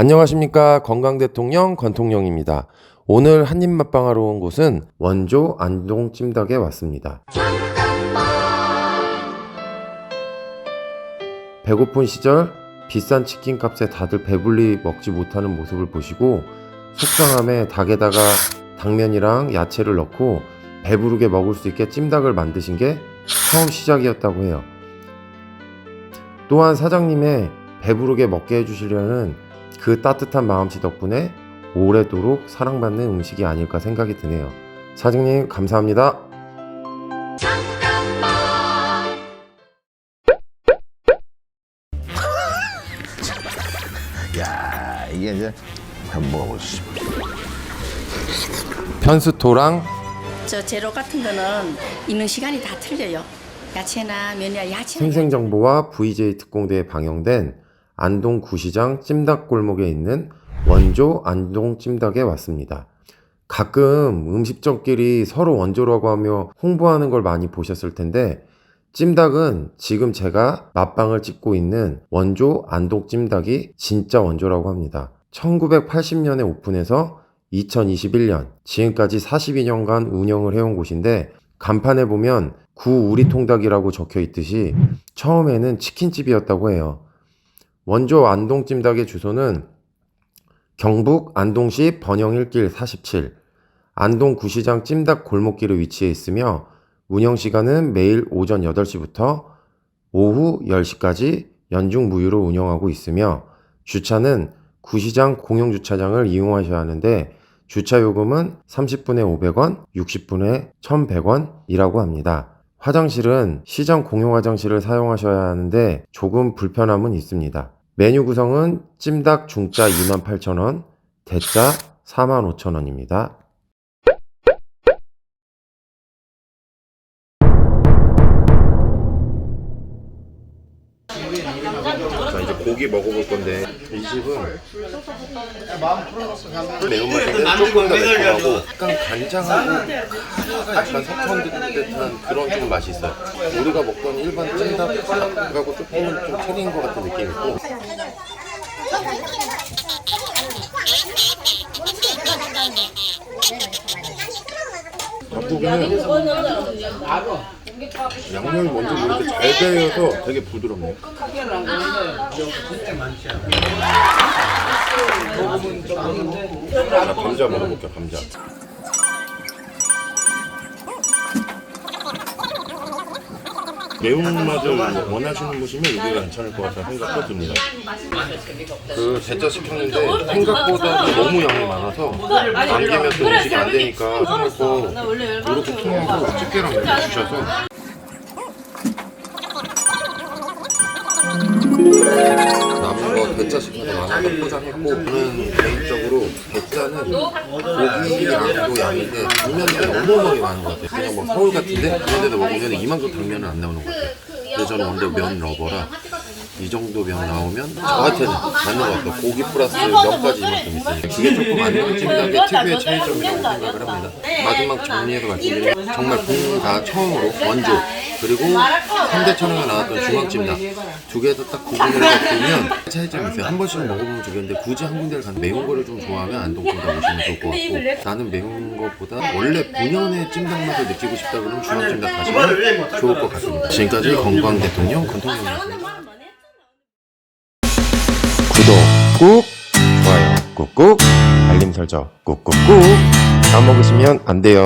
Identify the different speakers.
Speaker 1: 안녕하십니까 건강대통령 권통령입니다. 오늘 한입 맛방하러 온 곳은 원조 안동 찜닭에 왔습니다. 배고픈 시절 비싼 치킨 값에 다들 배불리 먹지 못하는 모습을 보시고 속상함에 닭에다가 당면이랑 야채를 넣고 배부르게 먹을 수 있게 찜닭을 만드신 게 처음 시작이었다고 해요. 또한 사장님의 배부르게 먹게 해주시려는 그 따뜻한 마음씨 덕분에 오래도록 사랑받는 음식이 아닐까 생각이 드네요. 사장님 감사합니다.
Speaker 2: 야 이게 이제 한번 먹어보시죠.
Speaker 1: 편수토랑
Speaker 3: 저 재료 같은 거는 있는 시간이 다 틀려요. 야채나 면이나 야채.
Speaker 1: 생생정보와 VJ 특공대에 방영된 안동 구시장 찜닭골목에 있는 원조 안동 찜닭에 왔습니다. 가끔 음식점끼리 서로 원조라고 하며 홍보하는 걸 많이 보셨을 텐데 찜닭은 지금 제가 맛방을 찍고 있는 원조 안동 찜닭이 진짜 원조라고 합니다. 1980년에 오픈해서 2021년 지금까지 42년간 운영을 해온 곳인데 간판에 보면 구 우리통닭이라고 적혀 있듯이 처음에는 치킨집이었다고 해요. 원조 안동찜닭의 주소는 경북 안동시 번영일길 47 안동 구시장 찜닭 골목길에 위치해 있으며 운영 시간은 매일 오전 8시부터 오후 10시까지 연중 무휴로 운영하고 있으며 주차는 구시장 공용 주차장을 이용하셔야 하는데 주차 요금은 30분에 500원, 60분에 1,100원이라고 합니다. 화장실은 시장 공용 화장실을 사용하셔야 하는데 조금 불편함은 있습니다. 메뉴 구성은 찜닭 중짜 28,000원, 대짜 45,000원입니다. 이제 고기 먹어볼 건데. 이 집은 매운맛인데 조금 더 매콤하고 약간 간장하고 카레가 약간 섞은 듯한 그런 좀 맛이 있어요. 우리가 먹던 일반 찜닭하고 조금은 좀 틀린 것 같은 느낌이 있고. 닭고기는 양념이 뭔지 모르겠는데 잘 배여서 되게 부드럽네요 자, 감자 먹어볼게요, 감자. 매운맛을 원하시는 분이면 여기가 괜찮을 것 같다는 생각도 듭니다. 그 대짜 시켰는데 생각보다 너무 양이 많아서 남기면 또 음식이 안 되니까 생각고 이렇게 통하고 집게랑 이렇게 주셔서 남은 거 대짜 시켜서 나눠서 포장했고 저는 개인적으로 대짜는 고기 양도 양인데 당면이 어마어마하게 많은 것 같아요. 그냥 뭐 서울 같은데? 그런 데도 먹으면 이만큼 당면은 안 나오는 것 같아요. 근데 저는 원래 면 러버라 이 정도 면 나오면 저한테는 맞는 것 같아요. 고기 플러스 면까지 이만큼 있으니까 그게 조금 안 좋은 찜닭의 특유의 차이점이라고 생각을 합니다. 마지막 정리해서 말씀드리면 정말 국가 처음으로 원조 그리고 현대천왕에 나왔던 중앙찜닭 두개다딱 구분을 해보면 차이점이 있어요. 한 번씩 먹어보면 좋겠는데 굳이 한 군데를 가서 매운 거를 좀 좋아하면 안동찜닭 오시면 좋을 것 같고 나는 매운 것보다 원래 본연의 찜닭 맛을 느끼고 싶다 그러면 중앙찜닭 가시면 좋을 것 같습니다. 지금까지 건강 대통령 권통영이었습니다 구독 꾹. 좋아요. 꾹꾹. 알림 설정. 꾹꾹꾹. 까먹으시면 안 돼요